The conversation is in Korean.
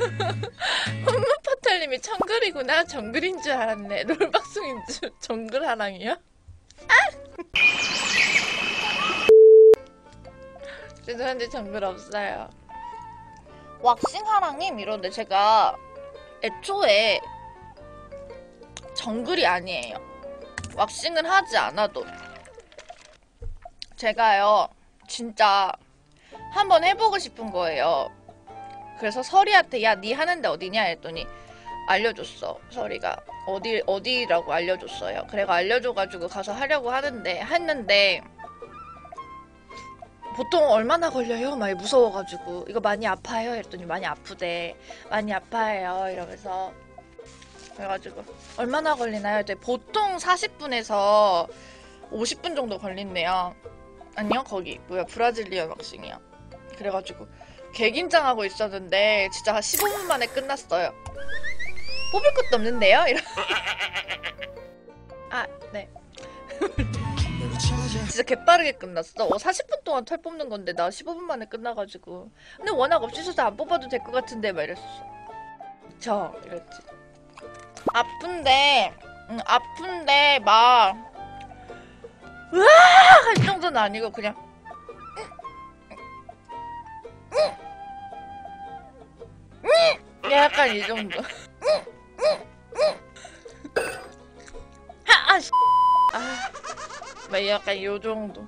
홈모파탈님이 청글이구나. 정글인 줄 알았네. 롤박송인 줄. 정글 하랑이야? 아! 죄송한데 정글 없어요. 왁싱 하랑님 이런데 제가 애초에 정글이 아니에요. 왁싱을 하지 않아도. 제가요 진짜 한번 해보고 싶은 거예요 그래서 설이한테 야 니 하는데 어디냐? 했더니 알려줬어. 설이가 어디 어디라고 알려줬어요? 그래가 알려줘가지고 가서 하려고 하는데 했는데 보통 얼마나 걸려요? 막 무서워가지고 이거 많이 아파요? 했더니 많이 아프대. 많이 아파해요. 이러면서. 그래가지고 얼마나 걸리나요? 했더니 보통 40분에서 50분 정도 걸린대요 아니요 거기. 뭐야 브라질리언 왁싱이요. 그래가지고 개긴장하고 있었는데 진짜 한 15분 만에 끝났어요. 뽑을 것도 없는데요? 이러. 아, 네. 진짜 개빠르게 끝났어. 어, 40분 동안 털 뽑는 건데 나 15분 만에 끝나가지고. 근데 워낙 없으셔서 안 뽑아도 될 것 같은데 막 이랬어. 저 이랬지. 아픈데, 응, 아픈데 막 으아 할 정도는 아니고 그냥 약간 이 정도. 하, 아, 씨. 아, 막 약간 요 정도.